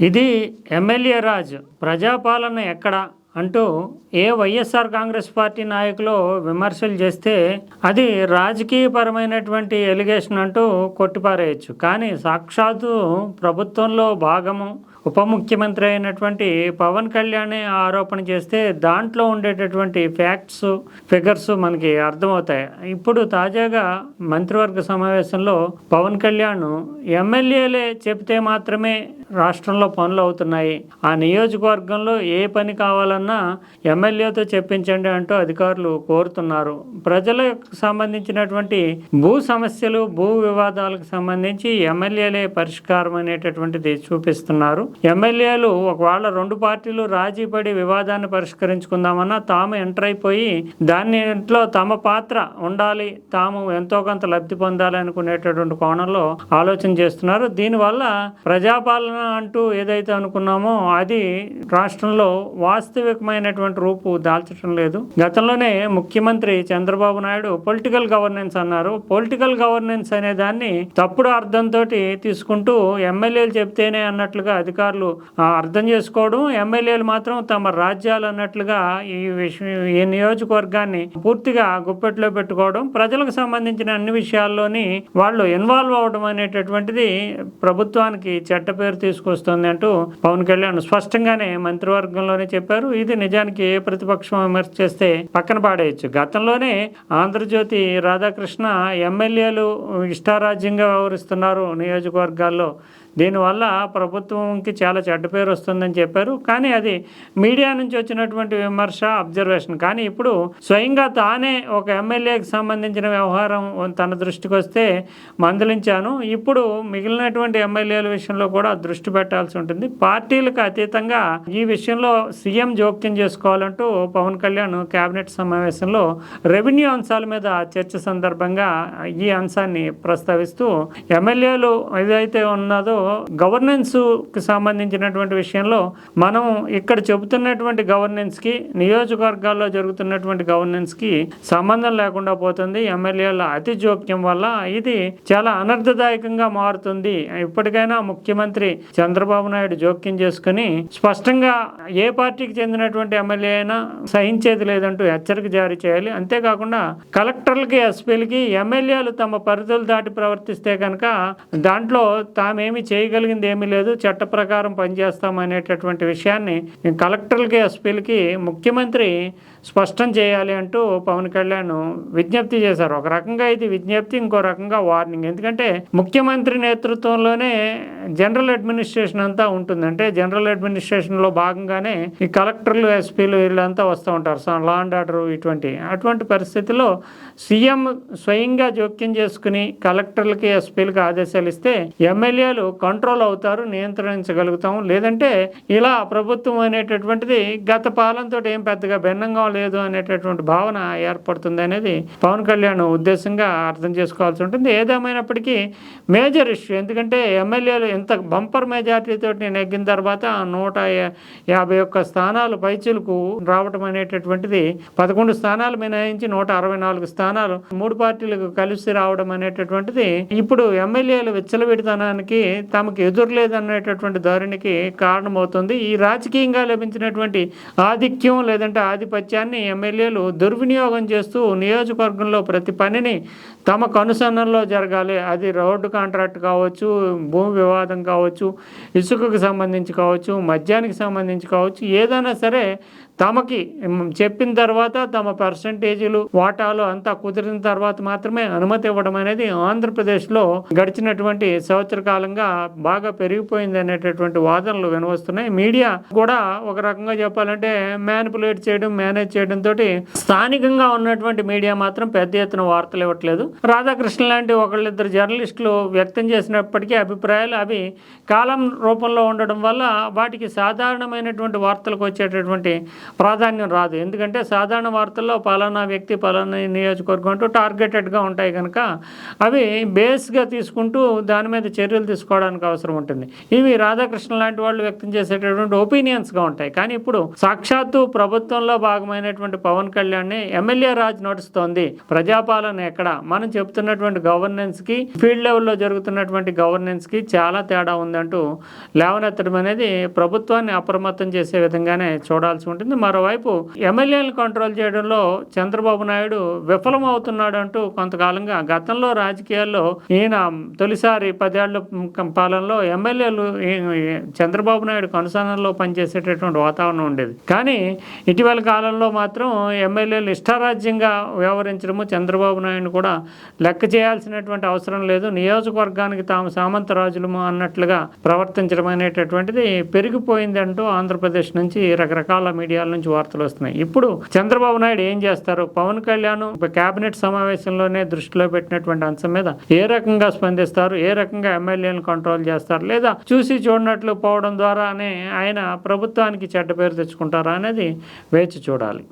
ఇది ఎమ్మెల్యే రాజ్ ప్రజాపాలన ఎక్కడ అంటూ ఏ వైఎస్ఆర్ కాంగ్రెస్ పార్టీ నాయకులు విమర్శలు చేస్తే అది రాజకీయపరమైనటువంటి ఎలిగేషన్ అంటూ కొట్టిపారేయచ్చు. కానీ సాక్షాత్తు ప్రభుత్వంలో భాగము ఉప ముఖ్యమంత్రి అయినటువంటి పవన్ కళ్యాణ్ ఆరోపణ చేస్తే దాంట్లో ఉండేటటువంటి ఫ్యాక్ట్స్ ఫిగర్స్ మనకి అర్థమవుతాయి. ఇప్పుడు తాజాగా మంత్రివర్గ సమావేశంలో పవన్ కళ్యాణ్ ఎమ్మెల్యేలే చెప్తే మాత్రమే రాష్ట్రంలో పనులు అవుతున్నాయి. ఆ నియోజకవర్గంలో ఏ పని కావాలన్నా ఎమ్మెల్యేతో చెప్పించండి అంటూ అధికారులు కోరుతున్నారు. ప్రజలకు సంబంధించినటువంటి భూ సమస్యలు భూ వివాదాలకు సంబంధించి ఎమ్మెల్యేలే పరిష్కారం అనేటటువంటిది చూపిస్తున్నారు. ఎమ్మెల్యేలు ఒకవేళ రెండు పార్టీలు రాజీ పడి వివాదాన్ని పరిష్కరించుకుందామన్నా తాము ఎంటర్ అయిపోయి దానిలో తమ పాత్ర ఉండాలి తాము ఎంతో కొంత లబ్ధి పొందాలి అనుకునేటటువంటి కోణంలో ఆలోచన చేస్తున్నారు. దీనివల్ల ప్రజాపాలన అంటూ ఏదైతే అనుకున్నామో అది రాష్ట్రంలో వాస్తవికమైనటువంటి రూపు దాల్చడం లేదు. గతంలోనే ముఖ్యమంత్రి చంద్రబాబు నాయుడు పొలిటికల్ గవర్నెన్స్ అన్నారు. పొలిటికల్ గవర్నెన్స్ అనే దాన్ని తప్పుడు అర్థంతో తీసుకుంటూ ఎమ్మెల్యేలు చెప్తేనే అన్నట్లుగా అధికారులు అధికారులు అర్థం చేసుకోవడం ఎమ్మెల్యేలు మాత్రం తమ రాజ్యాలు అన్నట్లుగా ఈ విషయం ఈ నియోజకవర్గాన్ని పూర్తిగా గుప్పెట్లో పెట్టుకోవడం ప్రజలకు సంబంధించిన అన్ని విషయాల్లోని వాళ్ళు ఇన్వాల్వ్ అవడం అనేటటువంటిది ప్రభుత్వానికి చెడ్డ పేరు తీసుకొస్తుంది అంటూ పవన్ కళ్యాణ్ స్పష్టంగానే మంత్రివర్గంలోనే చెప్పారు. ఇది నిజానికి ఏ ప్రతిపక్షం విమర్శ చేస్తే పక్కన పాడేయచ్చు. గతంలోనే ఆంధ్రజ్యోతి రాధాకృష్ణ ఎమ్మెల్యేలు ఇష్టారాజ్యంగా వ్యవహరిస్తున్నారు నియోజకవర్గాల్లో. దీనివల్ల ప్రభుత్వంకి చాలా చెడ్డ పేరు వస్తుందని చెప్పారు. కానీ అది మీడియా నుంచి వచ్చినటువంటి విమర్శ అబ్జర్వేషన్. కానీ ఇప్పుడు స్వయంగా తానే ఒక ఎమ్మెల్యేకి సంబంధించిన వ్యవహారం తన దృష్టికి వస్తే మందలించాను. ఇప్పుడు మిగిలినటువంటి ఎమ్మెల్యేల విషయంలో కూడా దృష్టి పెట్టాల్సి ఉంటుంది. పార్టీలకు అతీతంగా ఈ విషయంలో సీఎం జోక్యం చేసుకోవాలంటూ పవన్ కళ్యాణ్ కేబినెట్ సమావేశంలో రెవెన్యూ అంశాల మీద చర్చ సందర్భంగా ఈ అంశాన్ని ప్రస్తావిస్తూ ఎమ్మెల్యేలు ఏదైతే ఉన్నదో గవర్నెన్స్కి సంబంధించినటువంటి విషయంలో మనం ఇక్కడ చెబుతున్నటువంటి గవర్నెన్స్కి నియోజకవర్గాల్లో జరుగుతున్నటువంటి గవర్నెన్స్కి సంబంధం లేకుండా పోతుంది. ఎమ్మెల్యేల అతి జోక్యం వల్ల ఇది చాలా అనర్థదాయకంగా మారుతుంది. ఇప్పటికైనా ముఖ్యమంత్రి చంద్రబాబు నాయుడు జోక్యం చేసుకుని స్పష్టంగా ఏ పార్టీకి చెందినటువంటి ఎమ్మెల్యే అయినా సహించేది లేదంటూ హెచ్చరిక జారీ చేయాలి. అంతేకాకుండా కలెక్టర్లకి ఎస్పీలకి ఎమ్మెల్యేలు తమ పరిధులు దాటి ప్రవర్తిస్తే కనుక దాంట్లో తామేమి చేయగలిగింది ఏమీ లేదు. చట్ట ప్రకారం పనిచేస్తాం అనేటటువంటి విషయాన్ని కలెక్టర్లకి ఎస్పీలకి ముఖ్యమంత్రి స్పష్టం చేయాలి అంటూ పవన్ కళ్యాణ్ విజ్ఞప్తి చేశారు. ఒక రకంగా ఇది విజ్ఞప్తి ఇంకో రకంగా వార్నింగ్. ఎందుకంటే ముఖ్యమంత్రి నేతృత్వంలోనే జనరల్ అడ్మినిస్ట్రేషన్ అంతా ఉంటుంది. అంటే జనరల్ అడ్మినిస్ట్రేషన్లో భాగంగానే ఈ కలెక్టర్లు ఎస్పీలు వీళ్ళంతా వస్తూ ఉంటారు. సో లా అండ్ ఆర్డర్ ఇటువంటి. అటువంటి పరిస్థితిలో సీఎం స్వయంగా జోక్యం చేసుకుని కలెక్టర్లకి ఎస్పీలకి ఆదేశాలు ఇస్తే ఎమ్మెల్యేలు కంట్రోల్ అవుతారు నియంత్రించగలుగుతాం లేదంటే ఇలా ప్రభుత్వం అనేటటువంటిది గత పాలనతో ఏం పెద్దగా భిన్నంగా లేదు అనేటటువంటి భావన ఏర్పడుతుంది అనేది పవన్ కళ్యాణ్ ఉద్దేశంగా అర్థం చేసుకోవాల్సి ఉంటుంది. ఏదేమైనప్పటికీ మేజర్ ఇష్యూ ఎందుకంటే ఎమ్మెల్యేలు ఇంత బంపర్ మెజార్టీతో నెగ్గిన తర్వాత నూట యాభై ఒక్క స్థానాలు పైచులకు రావటం అనేటటువంటిది పదకొండు స్థానాలు మినహాయించి నూట అరవై నాలుగు స్థానాలు మూడు పార్టీలకు కలిసి రావడం అనేటటువంటిది ఇప్పుడు ఎమ్మెల్యేలు విచ్చలవిడితనానికి తమకు ఎదురులేదనేటటువంటి ధోరణికి కారణమవుతుంది. ఈ రాజకీయంగా లభించినటువంటి ఆధిక్యం లేదంటే ఆధిపత్యాన్ని ఎమ్మెల్యేలు దుర్వినియోగం చేస్తూ నియోజకవర్గంలో ప్రతి పనిని తమ కనుసన్నల్లో జరగాలి. అది రోడ్డు కాంట్రాక్ట్ కావచ్చు భూమి వివాదం కావచ్చు ఇసుకకు సంబంధించి కావచ్చు మద్యానికి సంబంధించి కావచ్చు ఏదైనా సరే తమకి చెప్పిన తర్వాత తమ పర్సంటేజీలు వాటాలు అంతా కుదిరిన తర్వాత మాత్రమే అనుమతి ఇవ్వడం అనేది ఆంధ్రప్రదేశ్లో గడిచినటువంటి సంవత్సర కాలంగా బాగా పెరిగిపోయింది అనేటటువంటి వాదనలు వినవస్తున్నాయి. మీడియా కూడా ఒక రకంగా చెప్పాలంటే మ్యానిపులేట్ చేయడం మేనేజ్ చేయడం తోటి స్థానికంగా ఉన్నటువంటి మీడియా మాత్రం పెద్ద ఎత్తున వార్తలు ఇవ్వట్లేదు. రాధాకృష్ణ లాంటి ఒకళ్ళిద్దరు జర్నలిస్టులు వ్యక్తం చేసినప్పటికీ అభిప్రాయాలు అవి కాలం రూపంలో ఉండడం వల్ల వాటికి సాధారణమైనటువంటి వార్తలకు వచ్చేటటువంటి ప్రాధాన్యం రాదు. ఎందుకంటే సాధారణ వార్తల్లో పలానా వ్యక్తి పలానా నియోజకవర్గం అంటూ టార్గెటెడ్గా ఉంటాయి కనుక అవి బేస్గా తీసుకుంటూ దాని మీద చర్యలు తీసుకోవడానికి అవసరం ఉంటుంది. ఇవి రాధాకృష్ణ లాంటి వాళ్ళు వ్యక్తం చేసేటటువంటి ఒపీనియన్స్గా ఉంటాయి. కానీ ఇప్పుడు సాక్షాత్తు ప్రభుత్వంలో భాగమైనటువంటి పవన్ కళ్యాణ్ని ఎమ్మెల్యే రాజ్ నడుస్తోంది. ప్రజాపాలన ఎక్కడ? మనం చెప్తున్నటువంటి గవర్నెన్స్కి ఫీల్డ్ లెవెల్లో జరుగుతున్నటువంటి గవర్నెన్స్కి చాలా తేడా ఉందంటూ లేవనెత్తడం అనేది ప్రభుత్వాన్ని అప్రమత్తం చేసే విధంగానే చూడాల్సి ఉంటుంది. మరోవైపు ఎమ్మెల్యేలను కంట్రోల్ చేయడంలో చంద్రబాబు నాయుడు విఫలమవుతున్నాడు అంటూ కొంతకాలంగా గతంలో రాజకీయాల్లో ఈయన తొలిసారి పదేళ్ళ పాలనలో ఎమ్మెల్యేలు చంద్రబాబు నాయుడు కొనసాగంలో పనిచేసేటటువంటి వాతావరణం ఉండేది. కానీ ఇటీవల కాలంలో మాత్రం ఎమ్మెల్యేలు ఇష్టారాజ్యంగా వ్యవహరించడము చంద్రబాబు నాయుడు కూడా లెక్క చేయాల్సినటువంటి అవసరం లేదు. నియోజకవర్గానికి తాము సామంత రాజులము అన్నట్లుగా ప్రవర్తించడం అనేటటువంటిది పెరిగిపోయిందంటూ ఆంధ్రప్రదేశ్ నుంచి రకరకాల మీడియా మీడియాల నుంచి వార్తలు వస్తున్నాయి. ఇప్పుడు చంద్రబాబు నాయుడు ఏం చేస్తారు? పవన్ కళ్యాణ్ కేబినెట్ సమావేశంలోనే దృష్టిలో పెట్టినటువంటి అంశం మీద ఏ రకంగా స్పందిస్తారు? ఏ రకంగా ఎమ్మెల్యేలను కంట్రోల్ చేస్తారు? లేదా చూసి చూడనట్లు పోవడం ద్వారానే ఆయన ప్రభుత్వానికి చెడ్డ పేరు తెచ్చుకుంటారా అనేది వేచి చూడాలి.